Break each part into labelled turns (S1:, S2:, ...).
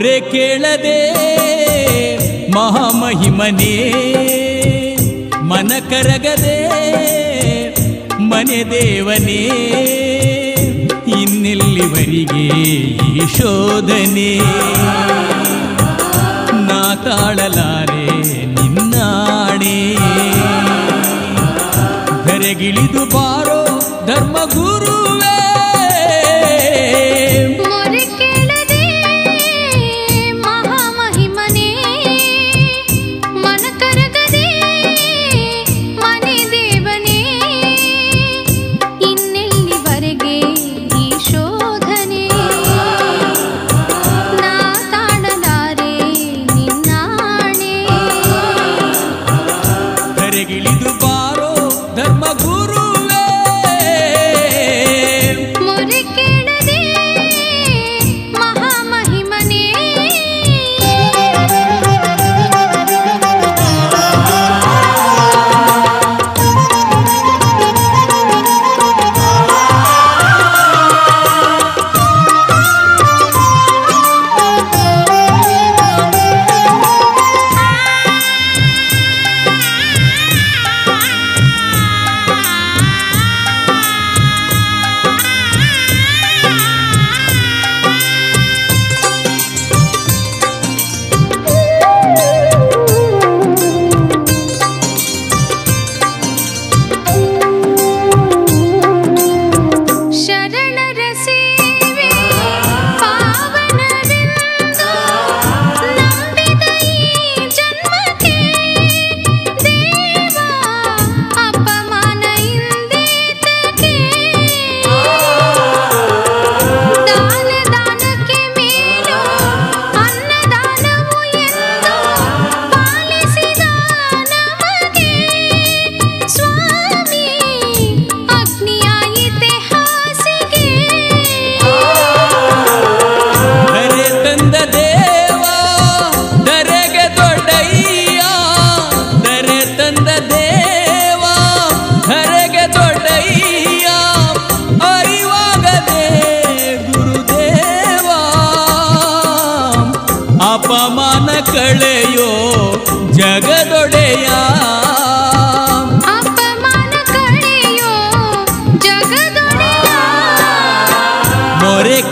S1: ಮೊರೆ ಕೇಳದೆ ಮಹಾಮಹಿಮನೆ, ಮನ ಕರಗದೆ ಮನೆ ದೇವನೇ, ಇನ್ನೆಲ್ಲಿವರಿಗೆ ಈ ಶೋಧನೆ? ನಾ ತಾಳಲಾರೆ ನಿನ್ನಾಣೆ. ಧರೆಗಿಳಿದು ಬಾರೋ
S2: ಧರ್ಮಗುರು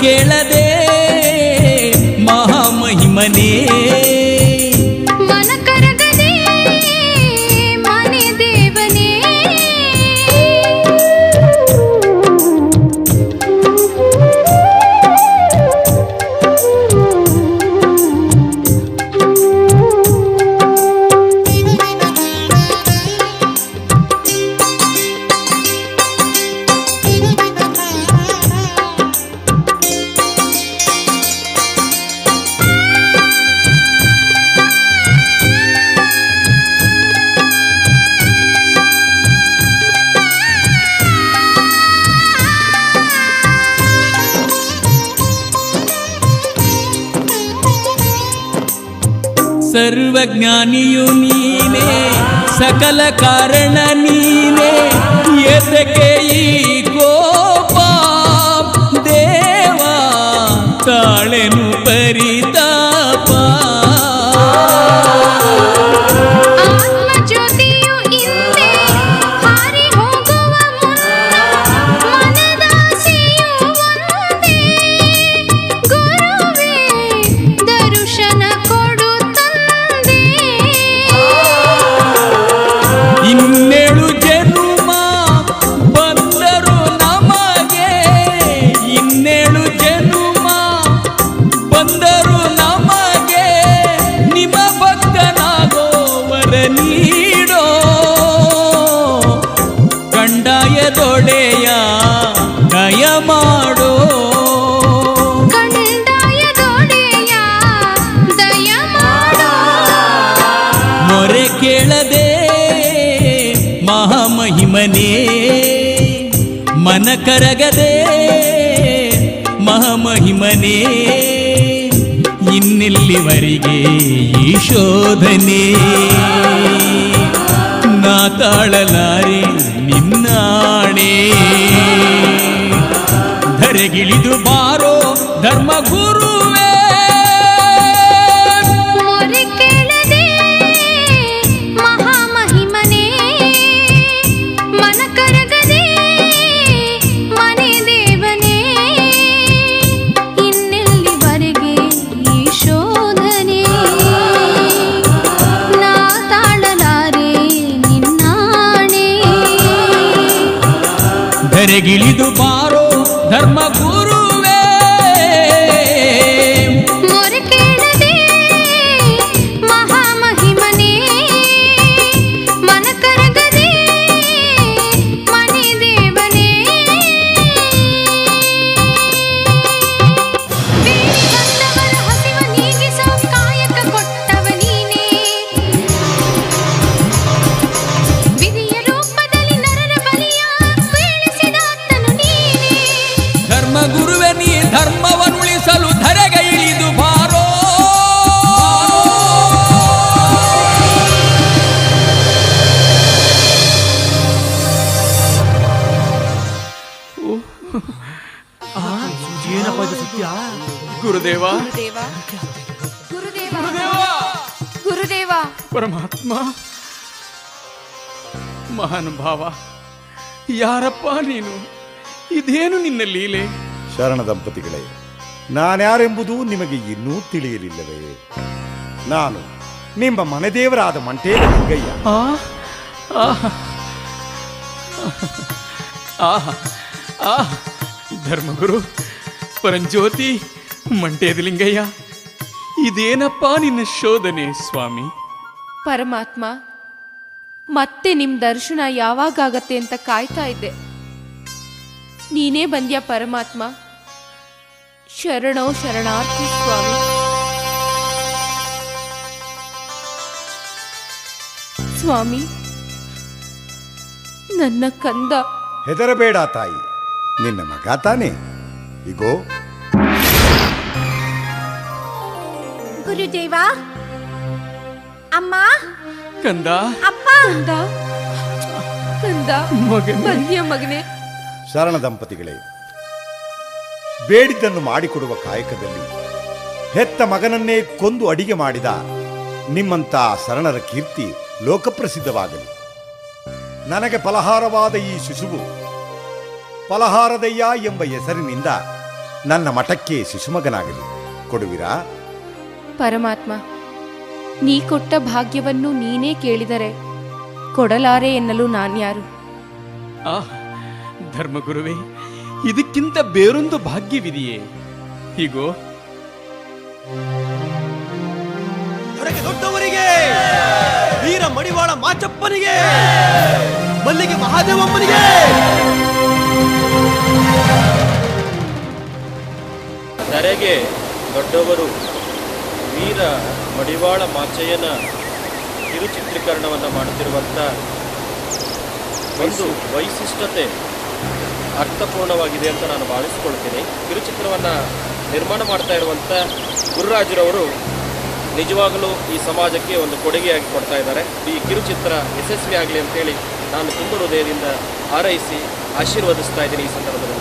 S2: ಕೇಳದೆ ಮಹಾಮಹಿಮನೇ.
S1: ಸರ್ವಜ್ಞಾನಿಯು ನೀನೇ ಸಕಲ ಕಾರಣ ನೀನೇ ಎದಕ್ಕೆ ಈ ಕೋಪ ದೇವಾ ತಾಳೆನು
S2: ಪರಿ
S1: ಮೊರೆ ಕೇಳದೆ ಮಹಾಮಹಿಮನೇ ಮನ ಕರಗದೆ ಮಹಾಮಹಿಮನೇ ಇನ್ನೆಲ್ಲಿವರಿಗೆ ಈ ಶೋಧನೆ? ನಾ ತಾಳಲಾರಿ ನಿನ್ನಾಣೆ ಧರೆಗಿಳಿದು ಬಾ. ಧರೆಗಿಳಿದು ಬಾರೋ ಧರ್ಮ ಧರ್ಮವನ್ನುಳಿಸಲು ಧರೆಗೆ ಇಳಿದು ಬಾರೋ.
S3: ಏನಪ್ಪ ಇದು ಸತ್ಯ?
S1: ಗುರುದೇವ.
S2: ಗುರುದೇವ. ಗುರುದೇವ. ಗುರುದೇವ.
S1: ಪರಮಾತ್ಮ. ಮಹಾನುಭಾವ ಯಾರಪ್ಪ ನೀನು? ಇದೇನು ನಿನ್ನ ಲೀಲೆ?
S4: ಶರಣ ದಂಪತಿಗಳೇ ನಾನ್ಯಾರೆಂಬುದು ನಿಮಗೆ ಇನ್ನೂ ತಿಳಿಯಲಿಲ್ಲವೇ ನಾನು ನಿಮ್ಮ ಮನೆದೇವರಾದ ಮಂಟೇ ಲಿಂಗಯ್ಯ
S1: ಆ ಆಹ. ಆಹ. ಆಹ. ಧರ್ಮಗುರು ಪರಂಜ್ಯೋತಿ ಮಂಟೇದ ಲಿಂಗಯ್ಯ ಇದೇನಪ್ಪ ನಿನ್ನ ಶೋಧನೆ ಸ್ವಾಮಿ
S5: ಪರಮಾತ್ಮ ಮತ್ತೆ ನಿಮ್ ದರ್ಶನ ಯಾವಾಗತ್ತೆ ಅಂತ ಕಾಯ್ತಾ ಇದ್ದೆ ನೀನೇ ಬಂದ್ಯಾ ಪರಮಾತ್ಮ ಶರಣೋ ಶರಣಾರ್ಥಿ ಸ್ವಾಮಿ. ಸ್ವಾಮಿ ನನ್ನ ಕಂದ.
S4: ಹೆದರಬೇಡ ತಾಯಿ ನಿನ್ನ ಮಗ ತಾನೆ. ಇಗೋ.
S6: ಗುರುದೇವ ಅಮ್ಮ.
S1: ಕಂದ.
S6: ಅಪ್ಪ.
S5: ಕಂದ. ಕಂದ
S1: ಮಗನೇ.
S5: ಬಂದ್ಯ ಮಗನೇ.
S4: ಶರಣ ದಂಪತಿಗಳೇ ಬೇಡಿದ್ದನ್ನು ಮಾಡಿಕೊಡುವ ಕಾಯಕದಲ್ಲಿ ಹೆತ್ತ ಮಗನನ್ನೇ ಕೊಂದು ಅಡಿಗೆ ಮಾಡಿದ ನಿಮ್ಮಂತ ಶರಣರ ಕೀರ್ತಿ ಲೋಕಪ್ರಸಿದ್ಧವಾಗಲಿ. ನನಗೆ ಫಲಹಾರವಾದ ಈ ಶಿಶುವು ಫಲಹಾರದಯ್ಯ ಎಂಬ ಹೆಸರಿನಿಂದ ನನ್ನ ಮಠಕ್ಕೆ ಶಿಶುಮಗನಾಗಲಿ. ಕೊಡುವಿರಾ?
S5: ಪರಮಾತ್ಮ ನೀ ಕೊಟ್ಟ ಭಾಗ್ಯವನ್ನು ನೀನೇ ಕೇಳಿದರೆ ಕೊಡಲಾರೆ ಎನ್ನಲು ನಾನ್ಯಾರು?
S1: ಆ ಧರ್ಮಗುರುವೇ ಇದಕ್ಕಿಂತ ಬೇರೊಂದು ಭಾಗ್ಯವಿದೆಯೇ? ಹೀಗೋ.
S3: ಹೊರಗೆ ದೊಡ್ಡವರಿಗೆ ವೀರ ಮಡಿವಾಳ ಮಾಚಪ್ಪನಿಗೆ ಮಲ್ಲಿಗೆ ಮಹಾದೇವಮ್ಮನಿಗೆ.
S7: ಧರೆಗೆ ದೊಡ್ಡವರು ವೀರ ಮಡಿವಾಳ ಮಾಚಯ್ಯನ ಕಿರುಚಿತ್ರೀಕರಣವನ್ನು ಮಾಡುತ್ತಿರುವಂಥ ಒಂದು ವೈಶಿಷ್ಟ್ಯತೆ ಅರ್ಥಪೂರ್ಣವಾಗಿದೆ ಅಂತ ನಾನು ಭಾವಿಸ್ಕೊಳ್ತೀನಿ. ಕಿರುಚಿತ್ರವನ್ನು ನಿರ್ಮಾಣ ಮಾಡ್ತಾ ಇರುವಂಥ ಗುರುರಾಜರವರು ನಿಜವಾಗಲೂ ಈ ಸಮಾಜಕ್ಕೆ ಒಂದು ಕೊಡುಗೆಯಾಗಿ ಕೊಡ್ತಾ ಇದ್ದಾರೆ. ಈ ಕಿರುಚಿತ್ರ ಯಶಸ್ವಿ ಆಗಲಿ ಅಂತೇಳಿ ನಾನು ತುಂಬ ಹೃದಯದಿಂದ ಹಾರೈಸಿ ಆಶೀರ್ವದಿಸ್ತಾ ಇದ್ದೀನಿ ಈ ಸಂದರ್ಭದಲ್ಲಿ.